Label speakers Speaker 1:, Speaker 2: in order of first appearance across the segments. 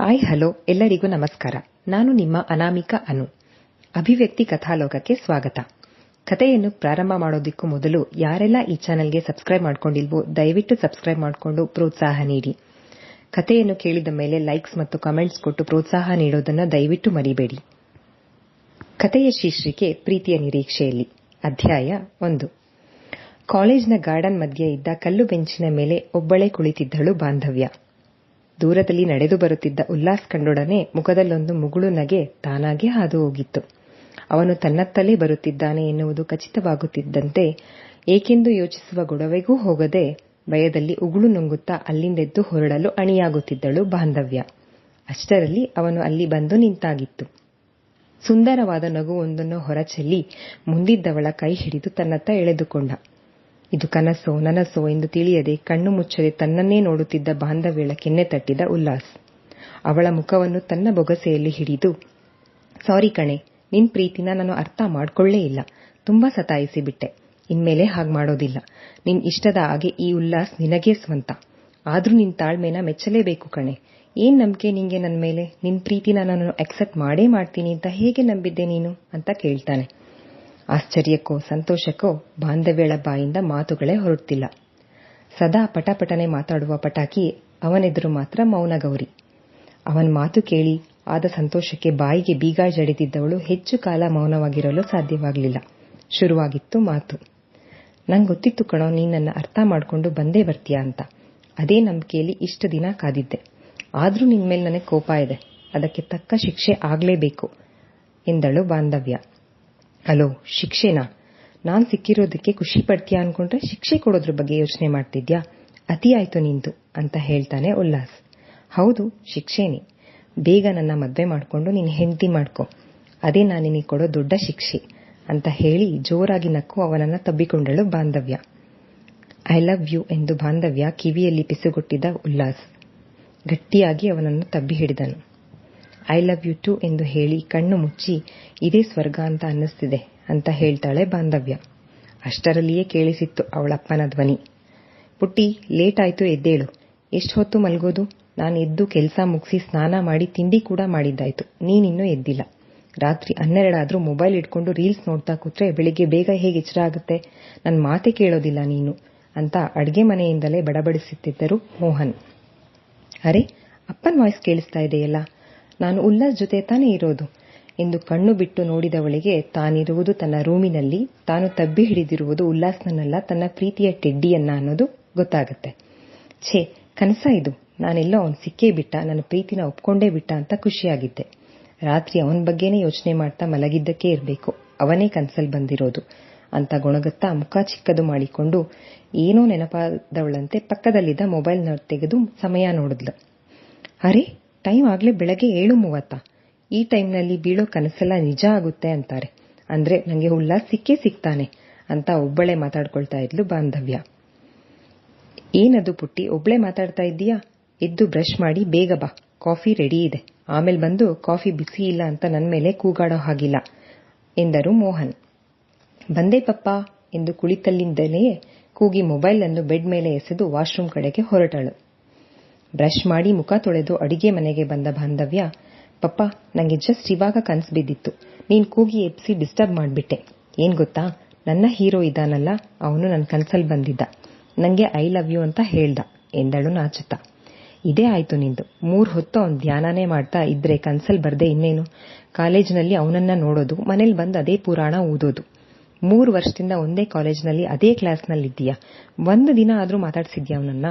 Speaker 1: Hi hello ಎಲ್ಲರಿಗೂ ನಮಸ್ಕಾರ. ನಾನು ನಿಮ್ಮ ಅನಾಮಿಕ ಅನು. ಅಭಿವ್ಯಕ್ತಿ ಕಥಾಲೋಕಕ್ಕೆ ಸ್ವಾಗತ. ಕಥೆಯನ್ನು ಪ್ರಾರಂಭ ಮಾಡೋದಕ್ಕೂ ಮೊದಲು ಯಾರೆಲ್ಲ ಈ ಚಾನೆಲ್ಗೆ ಸಬ್ಸ್ಕ್ರೈಬ್ ಮಾಡ್ಕೊಂಡಿಲ್ವೋ ದಯವಿಟ್ಟು ಸಬ್ಸ್ಕ್ರೈಬ್ ಮಾಡಿಕೊಂಡು ಪ್ರೋತ್ಸಾಹ ನೀಡಿ. ಕಥೆಯನ್ನು ಕೇಳಿದ ಮೇಲೆ ಲೈಕ್ಸ್ ಮತ್ತು ಕಮೆಂಟ್ಸ್ ಕೊಟ್ಟು ಪ್ರೋತ್ಸಾಹ ನೀಡೋದನ್ನು ದಯವಿಟ್ಟು ಮರಿಬೇಡಿ. ಕಥೆಯ ಶೀರ್ಷಿಕೆ ಪ್ರೀತಿಯ ನಿರೀಕ್ಷೆಯಲ್ಲಿ. ಅಧ್ಯಾಯ ಒಂದು. ಕಾಲೇಜ್ನ ಗಾರ್ಡನ್ ಮಧ್ಯೆ ಇದ್ದ ಕಲ್ಲು ಬೆಂಚಿನ ಮೇಲೆ ಒಬ್ಬಳೇ ಕುಳಿತಿದ್ದಳು ಬಾಂಧವ್ಯ. ದೂರದಲ್ಲಿ ನಡೆದು ಬರುತ್ತಿದ್ದ ಉಲ್ಲಾಸ್ ಕಂಡೊಡನೆ ಮುಖದಲ್ಲೊಂದು ಮುಗುಳು ನಗೆ ತಾನಾಗೇ ಹಾದು ಹೋಗಿತ್ತು ಅವನು ತನ್ನತ್ತಲೇ ಬರುತ್ತಿದ್ದಾನೆ ಎನ್ನುವುದು ಖಚಿತವಾಗುತ್ತಿದ್ದಂತೆ ಏಕೆಂದು ಯೋಚಿಸುವ ಗೊಡವೆಗೂ ಹೋಗದೆ ಭಯದಲ್ಲಿ ಉಗುಳು ನುಂಗುತ್ತಾ ಅಲ್ಲಿಂದೆದ್ದು ಹೊರಡಲು ಅಣಿಯಾಗುತ್ತಿದ್ದಳು ಬಾಂಧವ್ಯ. ಅಷ್ಟರಲ್ಲಿ ಅವನು ಅಲ್ಲಿ ಬಂದು ನಿಂತಾಗಿತ್ತು. ಸುಂದರವಾದ ನಗುವೊಂದನ್ನು ಹೊರಚೆಲ್ಲಿ ಮುಂದಿದ್ದವಳ ಕೈ ಹಿಡಿದು ತನ್ನತ್ತ ಎಳೆದುಕೊಂಡ. ಇದು ಕನಸೋ, ನನಸೋ ಎಂದು ತಿಳಿಯದೆ ಕಣ್ಣು ಮುಚ್ಚದೆ ತನ್ನನ್ನೇ ನೋಡುತ್ತಿದ್ದ ಬಾಂಧವ್ಯಳ ಕೆನ್ನೆ ತಟ್ಟಿದ ಉಲ್ಲಾಸ್. ಅವಳ ಮುಖವನ್ನು ತನ್ನ ಬೊಗಸೆಯಲ್ಲಿ ಹಿಡಿದು, ಸಾರಿ ಕಣೆ, ನಿನ್ ಪ್ರೀತಿನ ನಾನು ಅರ್ಥ ಮಾಡಿಕೊಳ್ಳೇ ಇಲ್ಲ. ತುಂಬಾ ಸತಾಯಿಸಿಬಿಟ್ಟೆ. ಇನ್ಮೇಲೆ ಹಾಗೆ ಮಾಡೋದಿಲ್ಲ. ನಿನ್ ಇಷ್ಟದ ಹಾಗೆ ಈ ಉಲ್ಲಾಸ್ ನಿನಗೇ ಸ್ವಂತ. ಆದ್ರೂ ನಿನ್ ತಾಳ್ಮೆನ ಮೆಚ್ಚಲೇಬೇಕು ಕಣೆ. ಏನ್ ನಂಬಿಕೆ ನಿಂಗೆ ನನ್ ಮೇಲೆ? ನಿನ್ ಪ್ರೀತಿನ ನಾನು ಅಕ್ಸೆಪ್ಟ್ ಮಾಡೇ ಮಾಡ್ತೀನಿ ಅಂತ ಹೇಗೆ ನಂಬಿದ್ದೆ ನೀನು? ಅಂತ ಕೇಳ್ತಾನೆ. ಆಶ್ಚರ್ಯಕ್ಕೋ ಸಂತೋಷಕ್ಕೋ ಬಾಂಧವ್ಯಳ ಬಾಯಿಂದ ಮಾತುಗಳೇ ಹೊರಡ್ತಿಲ್ಲ ಸದಾ ಪಟಪಟನೆ ಮಾತಾಡುವ ಪಟಾಕಿ ಅವನೆದುರು ಮಾತ್ರ ಮೌನ ಗೌರಿ. ಅವನ್ ಮಾತು ಕೇಳಿ ಆದ ಸಂತೋಷಕ್ಕೆ ಬಾಯಿಗೆ ಬೀಗ ಜಡಿದಿದ್ದವಳು ಹೆಚ್ಚು ಕಾಲ ಮೌನವಾಗಿರಲು ಸಾಧ್ಯವಾಗಲಿಲ್ಲ. ಶುರುವಾಗಿತ್ತು ಮಾತು. ನಂಗೆ ಗೊತ್ತಿತ್ತು ಕಣೋ ನೀನನ್ನು ಅರ್ಥ ಮಾಡಿಕೊಂಡು ಬಂದೇ ಬರ್ತೀಯಾ ಅಂತ. ಅದೇ ನಂಬಿಕೆಯಲ್ಲಿ ಇಷ್ಟು ದಿನ ಕಾದಿದ್ದೆ. ಆದರೂ ನಿನ್ಮೇಲೆ ನನಗೆ ಕೋಪ ಇದೆ. ಅದಕ್ಕೆ ತಕ್ಕ ಶಿಕ್ಷೆ ಆಗಲೇಬೇಕು ಎಂದಳು ಬಾಂಧವ್ಯ. ಅಲೋ ಶಿಕ್ಷೆನಾ? ನಾನ್ ಸಿಕ್ಕಿರೋದಕ್ಕೆ ಖುಷಿ ಪಡ್ತೀಯಾ ಅನ್ಕೊಂಡ್ರೆ ಶಿಕ್ಷೆ ಕೊಡೋದ್ರ ಬಗ್ಗೆ ಯೋಚನೆ ಮಾಡ್ತಿದ್ಯಾ? ಅತಿ ಆಯ್ತು ನಿಂದು, ಅಂತ ಹೇಳ್ತಾನೆ ಉಲ್ಲಾಸ್. ಹೌದು, ಶಿಕ್ಷೆನೇ. ಬೇಗ ನನ್ನ ಮದ್ವೆ ಮಾಡ್ಕೊಂಡು ನೀನ್ ಹೆಂಡತಿ ಮಾಡ್ಕೊ. ಅದೇ ನಾನು ನಿನಗೆ ಕೊಡೋ ದೊಡ್ಡ ಶಿಕ್ಷೆ, ಅಂತ ಹೇಳಿ ಜೋರಾಗಿ ನಕ್ಕು ಅವನನ್ನ ತಬ್ಬಿಕೊಂಡಳು ಬಾಂಧವ್ಯ. ಐ ಲವ್ ಯು ಎಂದು ಬಾಂಧವ್ಯ ಕಿವಿಯಲ್ಲಿ ಪಿಸುಗೊಟ್ಟಿದ್ದ ಉಲ್ಲಾಸ್. ಗಟ್ಟಿಯಾಗಿ ಅವನನ್ನು ತಬ್ಬಿ ಹಿಡಿದನು ಐ ಲವ್ ಯು ಟು ಎಂದು ಹೇಳಿ ಕಣ್ಣು ಮುಚ್ಚಿ, ಇದೇ ಸ್ವರ್ಗ ಅಂತ ಅನ್ನಿಸ್ತಿದೆ ಅಂತ ಹೇಳ್ತಾಳೆ ಬಾಂಧವ್ಯ. ಅಷ್ಟರಲ್ಲಿಯೇ ಕೇಳಿಸಿತ್ತು ಅವಳಪ್ಪನ ಧ್ವನಿ. ಪುಟ್ಟಿ ಲೇಟ್ ಆಯ್ತು ಎದ್ದೇಳು. ಎಷ್ಟು ಹೊತ್ತು ಮಲಗೋದು? ನಾನು ಎದ್ದು ಕೆಲಸ ಮುಗಿಸಿ ಸ್ನಾನ ಮಾಡಿ ತಿಂಡಿ ಕೂಡ ಮಾಡಿದ್ದಾಯ್ತು. ನೀನಿನ್ನೂ ಎದ್ದಿಲ್ಲ. ರಾತ್ರಿ ಹನ್ನೆರಡಾದ್ರೂ ಮೊಬೈಲ್ ಇಟ್ಕೊಂಡು ರೀಲ್ಸ್ ನೋಡ್ತಾ ಕೂತ್ರೆ ಬೆಳಿಗ್ಗೆ ಬೇಗ ಹೇಗೆ ಎಚ್ಚರ ಆಗುತ್ತೆ? ನನ್ನ ಮಾತೆ ಕೇಳೋದಿಲ್ಲ ನೀನು ಅಂತ ಅಡಿಗೆ ಮನೆಯಿಂದಲೇ ಬಡಬಡಿಸುತ್ತಿದ್ದರು ಮೋಹನ್. ಅರೆ, ಅಪ್ಪನ ವಾಯ್ಸ್ ಕೇಳಿಸ್ತಾ ಇದೆಯಲ್ಲ? ನಾನು ಉಲ್ಲಾಸ್ ಜೊತೆ ತಾನೇ ಇರೋದು. ಎಂದು ಕಣ್ಣು ಬಿಟ್ಟು ನೋಡಿದವಳಿಗೆ ತಾನಿರುವುದು ತನ್ನ ರೂಮಿನಲ್ಲಿ, ತಾನು ತಬ್ಬಿ ಹಿಡಿದಿರುವುದು ಉಲ್ಲಾಸ್ನನ್ನಲ್ಲ ತನ್ನ ಪ್ರೀತಿಯ ಟೆಡ್ಡಿಯನ್ನ ಅನ್ನೋದು ಗೊತ್ತಾಗುತ್ತೆ. ಛೇ, ಕನಸ ಇದು. ನಾನೆಲ್ಲೋ ಅವನ್ ಸಿಕ್ಕೇ ಬಿಟ್ಟ, ನನ್ನ ಪ್ರೀತಿನ ಒಪ್ಕೊಂಡೇ ಬಿಟ್ಟ ಅಂತ ಖುಷಿಯಾಗಿದ್ದೆ. ರಾತ್ರಿ ಅವನ ಬಗ್ಗೆನೇ ಯೋಚನೆ ಮಾಡ್ತಾ ಮಲಗಿದ್ದಕ್ಕೆ ಇರಬೇಕು. ಅವನೇ ಕನ್ಸಲ್ ಬಂದಿರೋದು. ಅಂತ ಗೊಣಗುತ್ತಾ ಮುಖ ಚಿಕ್ಕದು ಮಾಡಿಕೊಂಡು ಏನೋ ನೆನಪಾದವಳಂತೆ ಪಕ್ಕದಲ್ಲಿದ್ದ ಮೊಬೈಲ್ ತೆಗೆದು ಸಮಯ ನೋಡಿದ್ಲು. ಅರೆ ಟೈಮ್ ಆಗಲೇ ಬೆಳಗ್ಗೆ ಏಳು ಮೂವತ್ತ? ಈ ಟೈಮ್ನಲ್ಲಿ ಬೀಳೋ ಕನಸೆಲ್ಲ ನಿಜ ಆಗುತ್ತೆ ಅಂತಾರೆ. ಅಂದ್ರೆ ನನಗೆ ಉಲ್ಲಾಸ್ ಸಿಕ್ಕೇ ಸಿಗ್ತಾನೆ ಅಂತ ಒಬ್ಬಳೆ ಮಾತಾಡ್ಕೊಳ್ತಾ ಇದ್ಲು ಬಾಂಧವ್ಯ. ಏನದು ಪುಟ್ಟಿ, ಒಬ್ಳೆ ಮಾತಾಡ್ತಾ ಇದ್ದೀಯಾ? ಎದ್ದು ಬ್ರಷ್ ಮಾಡಿ ಬೇಗ ಬಾ, ಕಾಫಿ ರೆಡಿ ಇದೆ. ಆಮೇಲೆ ಬಂದು ಕಾಫಿ ಬಿಸಿ ಇಲ್ಲ ಅಂತ ನನ್ನ ಮೇಲೆ ಕೂಗಾಡೋ ಹಾಗಿಲ್ಲ, ಎಂದರು ಮೋಹನ್. ಬಂದೆ ಪಪ್ಪ, ಎಂದು ಕುಳಿತಲ್ಲಿಂದಲೇ ಕೂಗಿ ಮೊಬೈಲ್ ಅನ್ನು ಬೆಡ್ ಮೇಲೆ ಎಸೆದು ವಾಶ್ರೂಮ್ ಕಡೆಗೆ ಹೊರಟಳು. ಬ್ರಷ್ ಮಾಡಿ ಮುಖ ತೊಳೆದು ಅಡಿಗೆ ಮನೆಗೆ ಬಂದ ಬಾಂಧವ್ಯ, ಪಪ್ಪ, ನಂಗೆ ಜಸ್ಟ್ ಇವಾಗ ಕನ್ಸು ಬಿದ್ದಿತ್ತು. ನೀನ್ ಕೂಗಿ ಎಪ್ಸಿ ಡಿಸ್ಟರ್ಬ್ ಮಾಡ್ಬಿಟ್ಟೆ. ಏನ್ ಗೊತ್ತಾ? ನನ್ನ ಹೀರೋ ಇದಾನಲ್ಲ, ಅವನು ನನ್ನ ಕನ್ಸಲ್ ಬಂದಿದ್ದ. ನಂಗೆ ಐ ಲವ್ ಯು ಅಂತ ಹೇಳ್ದ. ಎಂದಳು ನಾಚುತ್ತಾ ಇದೇ ಆಯ್ತು ನಿಂದು. ಮೂರ್ ಹೊತ್ತು ಅವನ್ ಧ್ಯಾನನೇ ಮಾಡ್ತಾ ಇದ್ರೆ ಕನ್ಸಲ್ ಬರ್ದೆ ಇನ್ನೇನು? ಕಾಲೇಜಿನಲ್ಲಿ ಅವನನ್ನ ನೋಡೋದು, ಮನೇಲಿ ಬಂದು ಅದೇ ಪುರಾಣ ಓದೋದು. ಮೂರು ವರ್ಷದಿಂದ ಒಂದೇ ಕಾಲೇಜ್ನಲ್ಲಿ ಅದೇ ಕ್ಲಾಸ್ನಲ್ಲಿದ್ದೀಯಾ ಒಂದು ದಿನ ಆದ್ರೂ ಮಾತಾಡ್ಸಿದ್ಯಾ ಅವನನ್ನ?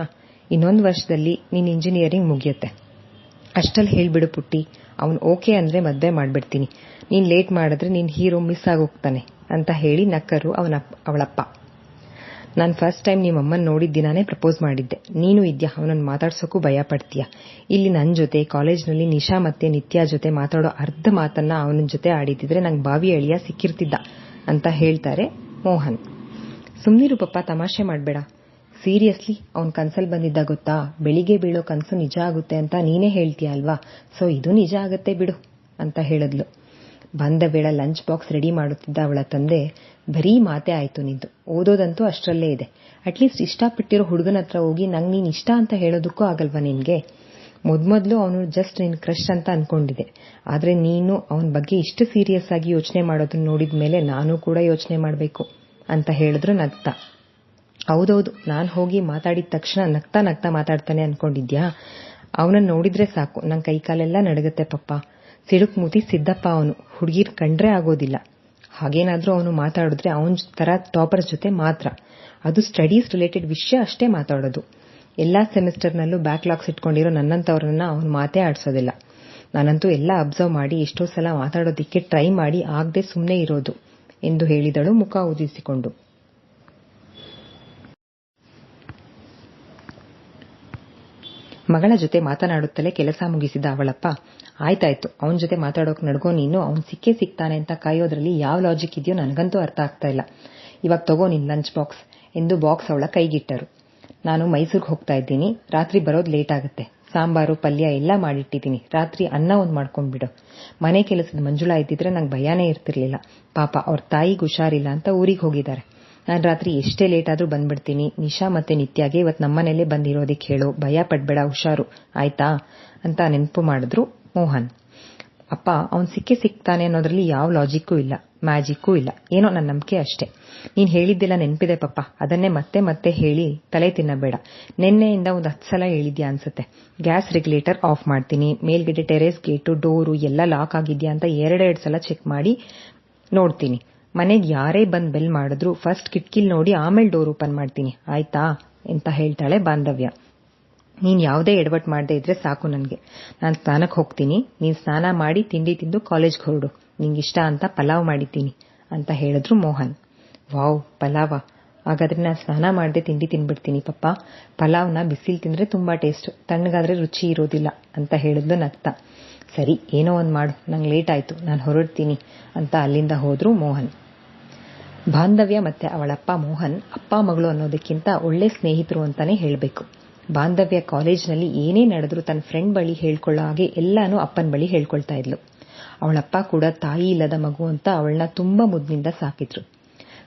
Speaker 1: ಇನ್ನೊಂದು ವರ್ಷದಲ್ಲಿ ನಿನ್ನ ಇಂಜಿನಿಯರಿಂಗ್ ಮುಗಿಯುತ್ತೆ. ಅಷ್ಟಲ್ಲಿ ಹೇಳಿಬಿಡು ಪುಟ್ಟಿ, ಅವನು ಓಕೆ ಅಂದ್ರೆ ಮದುವೆ ಮಾಡ್ಬಿಡ್ತೀನಿ. ನೀನ್ ಲೇಟ್ ಮಾಡಿದ್ರೆ ನಿನ್ ಹೀರೋ ಮಿಸ್ ಆಗೋಗ್ತಾನೆ ಅಂತ ಹೇಳಿ ನಕ್ಕರು ಅವನ ಅವಳಪ್ಪ. ನಾನು ಫಸ್ಟ್ ಟೈಮ್ ನಿಮ್ಮ ಅಮ್ಮನ ನೋಡಿದ ದಿನಾನೇ ಪ್ರಪೋಸ್ ಮಾಡಿದ್ದೆ. ನೀನು ಇದ್ಯಾ ಅವನನ್ನು ಮಾತಾಡ್ಸೋಕ್ಕೂ ಭಯ ಪಡ್ತೀಯ? ಇಲ್ಲಿ ನನ್ನ ಜೊತೆ ಕಾಲೇಜ್ನಲ್ಲಿ ನಿಶಾ ಮತ್ತೆ ನಿತ್ಯಾ ಜೊತೆ ಮಾತಾಡೋ ಅರ್ಧ ಮಾತನ್ನ ಅವನ ಜೊತೆ ಆಡಿದಿದ್ರೆ ನಂಗೆ ಬಾವಿ ಅಳಿಯ ಸಿಕ್ಕಿರ್ತಿದ್ದ ಅಂತ ಹೇಳ್ತಾರೆ ಮೋಹನ್. ಸುಮ್ನಿರು ಪಪ್ಪ, ತಮಾಷೆ ಮಾಡಬೇಡ. ಸೀರಿಯಸ್ಲಿ ಅವನ್ ಕನ್ಸಲ್ ಬಂದಿದ್ದ ಗೊತ್ತಾ? ಬೆಳಿಗ್ಗೆ ಬೀಳೋ ಕನಸು ನಿಜ ಆಗುತ್ತೆ ಅಂತ ನೀನೇ ಹೇಳ್ತೀಯ ಅಲ್ವಾ? ಸೊ ಇದು ನಿಜ ಆಗುತ್ತೆ ಬಿಡು ಅಂತ ಹೇಳಿದ್ಲು. ಬಂದ ಬೇಡ ಲಂಚ್ ಬಾಕ್ಸ್ ರೆಡಿ ಮಾಡುತ್ತಿದ್ದ ಅವಳ ತಂದೆ, ಬರೀ ಮಾತೆ ಆಯ್ತು ನಿಂದು. ಓದೋದಂತೂ ಅಷ್ಟರಲ್ಲೇ ಇದೆ. ಅಟ್ಲೀಸ್ಟ್ ಇಷ್ಟಪಟ್ಟಿರೋ ಹುಡುಗನ ಹತ್ರ ಹೋಗಿ ನಂಗೆ ನೀನು ಇಷ್ಟ ಅಂತ ಹೇಳೋದಕ್ಕೂ ಆಗಲ್ವಾ ನಿನ್ಗೆ? ಮೊದ್ಮೊದ್ಲು ಅವನು ಜಸ್ಟ್ ನಿನ್ ಕ್ರಶ್ ಅಂತ ಅನ್ಕೊಂಡಿದೆ ಆದ್ರೆ ನೀನು ಅವನ ಬಗ್ಗೆ ಇಷ್ಟು ಸೀರಿಯಸ್ ಆಗಿ ಯೋಚನೆ ಮಾಡೋದನ್ನ ನೋಡಿದ ಮೇಲೆ ನಾನು ಕೂಡ ಯೋಚನೆ ಮಾಡಬೇಕು ಅಂತ ಹೇಳಿದ್ರು ನಗ್ತಾ. ಹೌದೌದು, ನಾನು ಹೋಗಿ ಮಾತಾಡಿದ ತಕ್ಷಣ ನಗ್ತಾ ನಗ್ತಾ ಮಾತಾಡ್ತಾನೆ ಅನ್ಕೊಂಡಿದ್ಯಾ? ಅವನನ್ನ ನೋಡಿದ್ರೆ ಸಾಕು ನನ್ನ ಕೈಕಾಲೆಲ್ಲ ನಡಗತ್ತೆ ಪಪ್ಪ. ಸಿಡುಕ್ ಮೂತಿ ಸಿದ್ದಪ್ಪ ಅವನು, ಹುಡುಗಿರ್ ಕಂಡ್ರೆ ಆಗೋದಿಲ್ಲ. ಹಾಗೇನಾದ್ರೂ ಅವನು ಮಾತಾಡಿದ್ರೆ ಅವನ ತರ ಟಾಪರ್ ಜೊತೆ ಮಾತ್ರ. ಅದು ಸ್ಟಡೀಸ್ ರಿಲೇಟೆಡ್ ವಿಷಯ ಅಷ್ಟೇ ಮಾತಾಡೋದು. ಎಲ್ಲಾ ಸೆಮಿಸ್ಟರ್ನಲ್ಲೂ ಬ್ಯಾಕ್ಲಾಗ್ಸ್ ಇಟ್ಕೊಂಡಿರೋ ನನ್ನಂತವ್ರನ್ನ ಅವನು ಮಾತೇ ಆಡ್ಸೋದಿಲ್ಲ. ನಾನಂತೂ ಎಲ್ಲ ಅಬ್ಸರ್ವ್ ಮಾಡಿ ಎಷ್ಟೋ ಸಲ ಮಾತಾಡೋದಿಕ್ಕೆ ಟ್ರೈ ಮಾಡಿ ಆಗದೆ ಸುಮ್ನೆ ಇರೋದು, ಎಂದು ಹೇಳಿದಳು ಮುಖ ಊದಿಸಿಕೊಂಡು. ಮಗಳ ಜೊತೆ ಮಾತನಾಡುತ್ತಲೇ ಕೆಲಸ ಮುಗಿಸಿದ ಅವಳಪ್ಪ, ಆಯ್ತಾಯ್ತು, ಅವನ ಜೊತೆ ಮಾತಾಡೋಕೆ ನಡ್ಗೋ ನೀನು, ಅವ್ನ್ ಸಿಕ್ಕೇ ಸಿಗ್ತಾನೆ ಅಂತ ಕಾಯೋದ್ರಲ್ಲಿ ಯಾವ ಲಾಜಿಕ್ ಇದೆಯೋ ನನಗಂತೂ ಅರ್ಥ ಆಗ್ತಾ ಇಲ್ಲ. ಇವಾಗ ತಗೋ ನಿನ್ ಲಂಚ್ ಬಾಕ್ಸ್ ಎಂದು ಬಾಕ್ಸ್ ಅವಳ ಕೈಗಿಟ್ಟರು. ನಾನು ಮೈಸೂರಿಗೆ ಹೋಗ್ತಾ ಇದ್ದೀನಿ, ರಾತ್ರಿ ಬರೋದು ಲೇಟ್ ಆಗುತ್ತೆ. ಸಾಂಬಾರು, ಪಲ್ಯ ಎಲ್ಲ ಮಾಡಿಟ್ಟಿದ್ದೀನಿ, ರಾತ್ರಿ ಅನ್ನ ಒಂದು ಮಾಡ್ಕೊಂಡ್ಬಿಡು ಮನೆ ಕೆಲಸದ ಮಂಜುಳಾ ಇದ್ದಿದ್ರೆ ನಂಗೆ ಭಯಾನೇ ಇರ್ತಿರ್ಲಿಲ್ಲ. ಪಾಪ, ಅವ್ರ ತಾಯಿಗೆ ಹುಷಾರಿಲ್ಲ ಅಂತ ಊರಿಗೆ ಹೋಗಿದ್ದಾರೆ. ನಾನ್ ರಾತ್ರಿ ಎಷ್ಟೇ ಲೇಟ್ ಆದರೂ ಬಂದ್ಬಿಡ್ತೀನಿ. ನಿಶಾ ಮತ್ತೆ ನಿತ್ಯಾಗೆ ಇವತ್ತು ನಮ್ಮನೇಲೇ ಬಂದಿರೋದಕ್ಕೆ ಹೇಳು ಭಯ ಪಡ್ಬೇಡ, ಹುಷಾರು. ಆಯ್ತಾ? ಅಂತ ನೆನಪು ಮಾಡಿದ್ರು ಮೋಹನ್. ಅಪ್ಪ, ಅವನ್ ಸಿಕ್ಕೇ ಸಿಗ್ತಾನೆ ಅನ್ನೋದ್ರಲ್ಲಿ ಯಾವ ಲಾಜಿಕ್ಕೂ ಇಲ್ಲ ಮ್ಯಾಜಿಕ್ಕೂ ಇಲ್ಲ. ಏನೋ ನನ್ನ ನಂಬಿಕೆ ಅಷ್ಟೇ. ನೀನ್ ಹೇಳಿದ್ದೆಲ್ಲ ನೆನಪಿದೆ ಪಪ್ಪ. ಅದನ್ನೇ ಮತ್ತೆ ಮತ್ತೆ ಹೇಳಿ ತಲೆ ತಿನ್ನಬೇಡ. ನಿನ್ನೆಯಿಂದ ಒಂದು ಹತ್ತು ಸಲ ಹೇಳಿದ್ಯಾ ಅನ್ಸುತ್ತೆ. ಗ್ಯಾಸ್ ರೆಗ್ಯುಲೇಟರ್ ಆಫ್ ಮಾಡ್ತೀನಿ. ಮೇಲ್ಗಡೆ ಟೆರೇಸ್ ಗೇಟು, ಡೋರು ಎಲ್ಲ ಲಾಕ್ ಆಗಿದ್ಯಾ ಅಂತ ಎರಡೆರಡು ಸಲ ಚೆಕ್ ಮಾಡಿ ನೋಡ್ತೀನಿ. ಮನೆಗೆ ಯಾರೇ ಬಂದು ಬೆಲ್ ಮಾಡಿದ್ರು ಫಸ್ಟ್ ಕಿಟಕಿಲ್ ನೋಡಿ ಆಮೇಲೆ ಡೋರ್ ಓಪನ್ ಮಾಡ್ತೀನಿ. ಆಯ್ತಾ? ಅಂತ ಹೇಳ್ತಾಳೆ ಬಾಂಧವ್ಯ. ನೀನ್ ಯಾವುದೇ ಎಡವಟ್ ಮಾಡದೇ ಇದ್ರೆ ಸಾಕು ನನಗೆ. ನಾನು ಸ್ನಾನಕ್ಕೆ ಹೋಗ್ತೀನಿ. ನೀನ್ ಸ್ನಾನ ಮಾಡಿ ತಿಂಡಿ ತಿಂದು ಕಾಲೇಜ್ಗೆ ಹೊರಡು. ನಿಂಗಿಷ್ಟ ಅಂತ ಪಲಾವ್ ಮಾಡಿದ್ದೀನಿ ಅಂತ ಹೇಳಿದ್ರು ಮೋಹನ್. ವಾವ್, ಪಲಾವ. ಹಾಗಾದ್ರೆ ನಾನು ಸ್ನಾನ ಮಾಡದೆ ತಿಂಡಿ ತಿನ್ಬಿಡ್ತೀನಿ ಪಪ್ಪ. ಪಲಾವ್ನ ಬಿಸಿಲು ತಿಂದ್ರೆ ತುಂಬಾ ಟೇಸ್ಟ್. ತಣ್ಣಗಾದ್ರೆ ರುಚಿ ಇರೋದಿಲ್ಲ ಅಂತ ಹೇಳಿದ್ಲು ನಗ್ತಾ. ಸರಿ, ಏನೋ ಒಂದ್ ಮಾಡು. ನಂಗೆ ಲೇಟ್ ಆಯ್ತು. ನಾನು ಹೊರಡ್ತೀನಿ ಅಂತ ಅಲ್ಲಿಂದ ಹೋದ್ರು ಮೋಹನ್. ಬಾಂಧವ್ಯ ಮತ್ತೆ ಅವಳಪ್ಪ ಮೋಹನ್, ಅಪ್ಪ ಮಗಳು ಅನ್ನೋದಕ್ಕಿಂತ ಒಳ್ಳೆ ಸ್ನೇಹಿತರು ಅಂತಾನೆ ಹೇಳಬೇಕು. ಬಾಂಧವ್ಯ ಕಾಲೇಜ್ನಲ್ಲಿ ಏನೇ ನಡೆದರೂ ತನ್ನ ಫ್ರೆಂಡ್ ಬಳಿ ಹೇಳ್ಕೊಳ್ಳೋ ಹಾಗೆ ಎಲ್ಲಾನು ಅಪ್ಪನ ಬಳಿ ಹೇಳ್ಕೊಳ್ತಾ ಇದ್ಲು. ಅವಳಪ್ಪ ಕೂಡ ತಾಯಿ ಇಲ್ಲದ ಮಗು ಅಂತ ಅವಳನ್ನ ತುಂಬಾ ಮುದ್ದಿನಿಂದ ಸಾಕಿದ್ರು.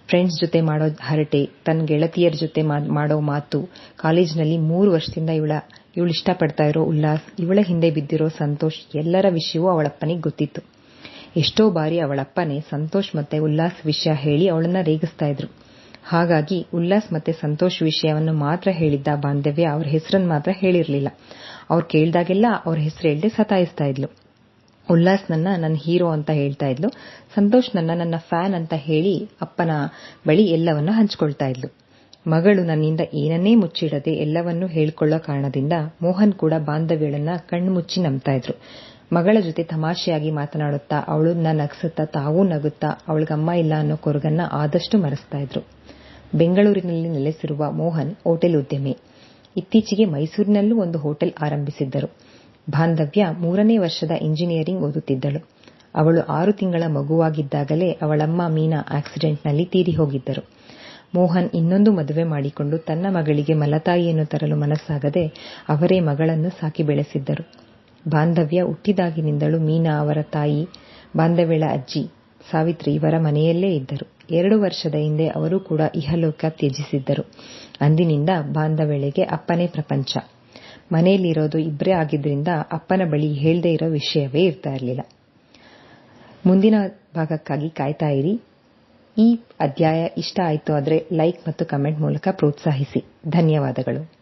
Speaker 1: ಫ್ರೆಂಡ್ಸ್ ಜೊತೆ ಮಾಡೋ ಹರಟೆ, ತನ್ನ ಗೆಳತಿಯರ ಜೊತೆ ಮಾಡೋ ಮಾತು, ಕಾಲೇಜ್ನಲ್ಲಿ ಮೂರು ವರ್ಷದಿಂದ ಇವಳ, ಇವಳು ಇಷ್ಟಪಡ್ತಾ ಇರೋ ಉಲ್ಲಾಸ್, ಇವಳ ಹಿಂದೆ ಬಿದ್ದಿರೋ ಸಂತೋಷ್, ಎಲ್ಲರ ವಿಷಯವೂ ಅವಳಪ್ಪನಿಗೆ ಗೊತ್ತಿತ್ತು. ಎಷ್ಟೋ ಬಾರಿ ಅವಳಪ್ಪನೇ ಸಂತೋಷ್ ಮತ್ತೆ ಉಲ್ಲಾಸ್ ವಿಷಯ ಹೇಳಿ ಅವಳನ್ನ ರೇಗಿಸ್ತಾ ಇದ್ರು. ಹಾಗಾಗಿ ಉಲ್ಲಾಸ್ ಮತ್ತೆ ಸಂತೋಷ್ ವಿಷಯವನ್ನು ಮಾತ್ರ ಹೇಳಿದ್ದ ಬಾಂಧವ್ಯ ಅವ್ರ ಹೆಸರನ್ನು ಮಾತ್ರ ಹೇಳಿರ್ಲಿಲ್ಲ. ಅವ್ರು ಕೇಳಿದಾಗೆಲ್ಲ ಅವ್ರ ಹೆಸರು ಹೇಳದೆ ಸತಾಯಿಸ್ತಾ ಇದ್ಲು. ಉಲ್ಲಾಸ್ ನನ್ನ ನನ್ನ ಹೀರೋ ಅಂತ ಹೇಳ್ತಾ ಇದ್ಲು. ಸಂತೋಷ್ ನನ್ನ ನನ್ನ ಫ್ಯಾನ್ ಅಂತ ಹೇಳಿ ಅಪ್ಪನ ಬಳಿ ಎಲ್ಲವನ್ನೂ ಹಂಚಿಕೊಳ್ತಾ ಇದ್ಲು. ಮಗಳು ನನ್ನಿಂದ ಏನನ್ನೇ ಮುಚ್ಚಿಡದೆ ಎಲ್ಲವನ್ನೂ ಹೇಳ್ಕೊಳ್ಳೋ ಕಾರಣದಿಂದ ಮೋಹನ್ ಕೂಡ ಬಾಂಧವ್ಯಳನ್ನ ಕಣ್ಮುಚ್ಚಿ ನಂಬ್ತಾ ಇದ್ರು. ಮಗಳ ಜೊತೆ ತಮಾಷೆಯಾಗಿ ಮಾತನಾಡುತ್ತಾ ಅವಳನ್ನ ನಗಿಸುತ್ತಾ ತಾವೂ ನಗುತ್ತಾ ಅವಳಿಗಮ್ಮ ಇಲ್ಲ ಅನ್ನೋ ಕೊರಗನ್ನ ಆದಷ್ಟು ಮರೆಸ್ತಾ ಇದ್ರು. ಬೆಂಗಳೂರಿನಲ್ಲಿ ನೆಲೆಸಿರುವ ಮೋಹನ್ ಹೋಟೆಲ್ ಉದ್ಯಮಿ. ಇತ್ತೀಚೆಗೆ ಮೈಸೂರಿನಲ್ಲೂ ಒಂದು ಹೋಟೆಲ್ ಆರಂಭಿಸಿದ್ದರು. ಬಾಂಧವ್ಯ ಮೂರನೇ ವರ್ಷದ ಇಂಜಿನಿಯರಿಂಗ್ ಓದುತ್ತಿದ್ದಳು. ಅವಳು ಆರು ತಿಂಗಳ ಮಗುವಾಗಿದ್ದಾಗಲೇ ಅವಳಮ್ಮ ಮೀನಾ ಆಕ್ಸಿಡೆಂಟ್ನಲ್ಲಿ ತೀರಿ ಹೋಗಿದ್ದರು. ಮೋಹನ್ ಇನ್ನೊಂದು ಮದುವೆ ಮಾಡಿಕೊಂಡು ತನ್ನ ಮಗಳಿಗೆ ಮಲತಾಯಿಯನ್ನು ತರಲು ಮನಸ್ಸಾಗದೆ ಅವರೇ ಮಗಳನ್ನು ಸಾಕಿ ಬೆಳೆಸಿದ್ದರು. ಬಾಂಧವ್ಯ ಹುಟ್ಟಿದಾಗಿನಿಂದಲೂ ಮೀನಾ ಅವರ ತಾಯಿ, ಬಾಂಧವ್ಯಳ ಅಜ್ಜಿ ಸಾವಿತ್ರಿ ಇವರ ಮನೆಯಲ್ಲೇ ಇದ್ದರು. ಎರಡು ವರ್ಷದ ಹಿಂದೆ ಅವರು ಕೂಡ ಇಹಲೋಕ ತ್ಯಜಿಸಿದ್ದರು. ಅಂದಿನಿಂದ ಬಾಂಧವ್ಯಳಿಗೆ ಅಪ್ಪನೇ ಪ್ರಪಂಚ. ಮನೆಯಲ್ಲಿರೋದು ಇಬ್ಬರೇ ಆಗಿದ್ರಿಂದ ಅಪ್ಪನ ಬಳಿ ಹೇಳ್ದೇ ಇರೋ ವಿಷಯವೇ ಇರ್ತಾ ಇರಲಿಲ್ಲ. ಮುಂದಿನ ಭಾಗಕ್ಕಾಗಿ ಕಾಯ್ತಾ ಇರಿ. ಈ ಅಧ್ಯಾಯ ಇಷ್ಟ ಆಯಿತು ಆದರೆ ಲೈಕ್ ಮತ್ತು ಕಮೆಂಟ್ ಮೂಲಕ ಪ್ರೋತ್ಸಾಹಿಸಿ. ಧನ್ಯವಾದಗಳು.